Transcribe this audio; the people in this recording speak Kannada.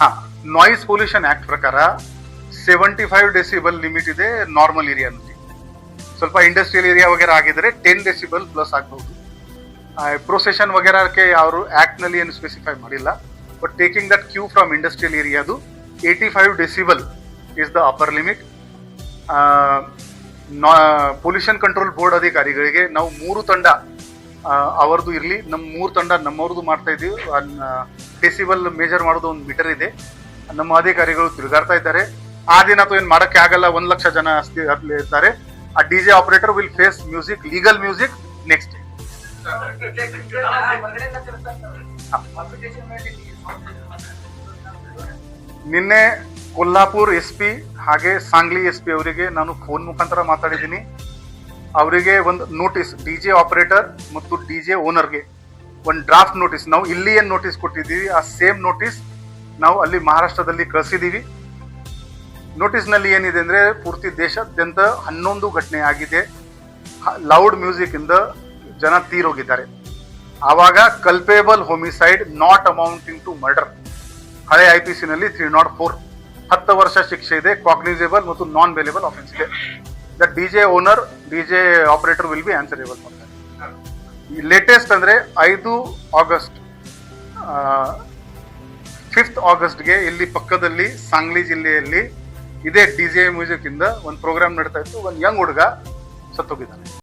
ಹಾ ನಾಯ್ಸ್ ಪೊಲ್ಯೂಷನ್ ಆಕ್ಟ್ ಪ್ರಕಾರ ಸೆವೆಂಟಿ ಫೈವ್ ಡೆಸಿಬಲ್ ಲಿಮಿಟ್ ಇದೆ ನಾರ್ಮಲ್ ಏರಿಯಾನಲ್ಲಿ ಸ್ವಲ್ಪ ಇಂಡಸ್ಟ್ರಿಯಲ್ ಏರಿಯಾ ವಗೇರಾ ಆಗಿದ್ರೆ ಟೆನ್ ಡೆಸಿಬಲ್ ಪ್ಲಸ್ ಆಗ್ಬಹುದು ಪ್ರೊಸೆಷನ್ ವಗೇರಕ್ಕೆ ಅವರು ಆಕ್ಟ್ನಲ್ಲಿ ಏನು ಸ್ಪೆಸಿಫೈ ಮಾಡಿಲ್ಲ. But taking that cue from industrial ಏರಿಯಾದು eighty five decibel is the upper limit pollution control board ಅಧಿಕಾರಿಗಳಿಗೆ ನಾವು ಮೂರು ತಂಡ ಅವರದು ಇರಲಿ. ನಮ್ಮ ಮೂರು ತಂಡ ನಮ್ಮವ್ರದ್ದು ಮಾಡ್ತಾ ಇದ್ದೀವಿ. ಫೆಸ್ಟಿವಲ್ ಮೇಜರ್ ಮಾಡೋದು ಒಂದು ಮೀಟರ್ ಇದೆ. ನಮ್ಮ ಅಧಿಕಾರಿಗಳು ತಿರುಗಾಡ್ತಾ ಇದ್ದಾರೆ. ಆ ದಿನ ಅಥವಾ ಏನು ಮಾಡೋಕ್ಕೆ ಆಗಲ್ಲ. ಒಂದು ಲಕ್ಷ ಜನ ಅಲ್ಲಿ ಇರ್ತಾರೆ ಆ D J operator will face music legal music next ನಿನ್ನೆ ಕೊಲ್ಲಾಪುರ್ ಎಸ್ ಪಿ ಹಾಗೆ ಸಾಂಗ್ಲಿ ಎಸ್ ಪಿ ಅವರಿಗೆ ನಾನು ಫೋನ್ ಮುಖಾಂತರ ಮಾತಾಡಿದ್ದೀನಿ. ಅವರಿಗೆ ಒಂದು ನೋಟಿಸ್ ಡಿ ಜೆ ಆಪರೇಟರ್ ಮತ್ತು ಡಿ ಜೆ ಓನರ್ಗೆ ಒಂದು ಡ್ರಾಫ್ಟ್ ನೋಟಿಸ್ ನಾವು ಇಲ್ಲಿ ಏನು ನೋಟಿಸ್ ಕೊಟ್ಟಿದ್ದೀವಿ, ಆ ಸೇಮ್ ನೋಟಿಸ್ ನಾವು ಅಲ್ಲಿ ಮಹಾರಾಷ್ಟ್ರದಲ್ಲಿ ಕಳಿಸಿದ್ದೀವಿ. ನೋಟಿಸ್ನಲ್ಲಿ ಏನಿದೆ ಅಂದರೆ ಪೂರ್ತಿ ದೇಶಾದ್ಯಂತ ಹನ್ನೊಂದು ಘಟನೆ ಆಗಿದೆ. ಲೌಡ್ ಮ್ಯೂಸಿಕ್ ಇಂದ ಜನ ತೀರೋಗಿದ್ದಾರೆ. ಆವಾಗ culpable homicide not amounting to murder ಹಳೆ ಐ ಪಿ ನಲ್ಲಿ ತ್ರೀ ನಾಟ್ ಫೋರ್ ಹತ್ತು ವರ್ಷ ಶಿಕ್ಷೆ ಇದೆ ಕಾಗ್ನಿಸೇಬಲ್ ಮತ್ತು ನಾನ್ ವೇಲೇಬಲ್ ಆಫೆನ್ಸ್ ಇದೆ. The D J owner D J operator will be answerable latest ಅಂದ್ರೆ ಐದು ಆಗಸ್ಟ್ ಫಿಫ್ತ್ ಆಗಸ್ಟ್ಗೆ ಇಲ್ಲಿ ಪಕ್ಕದಲ್ಲಿ ಸಾಂಗ್ಲಿ ಜಿಲ್ಲೆಯಲ್ಲಿ ಇದೇ ಡಿ ಜೆ ಮ್ಯೂಸಿಕ್ ಇಂದ ಒಂದು ಪ್ರೋಗ್ರಾಮ್ ನಡೀತಾ ಇತ್ತು. ಒಂದು ಯಂಗ್ ಹುಡುಗ ಸತ್ತೋಗಿದ್ದಾನೆ.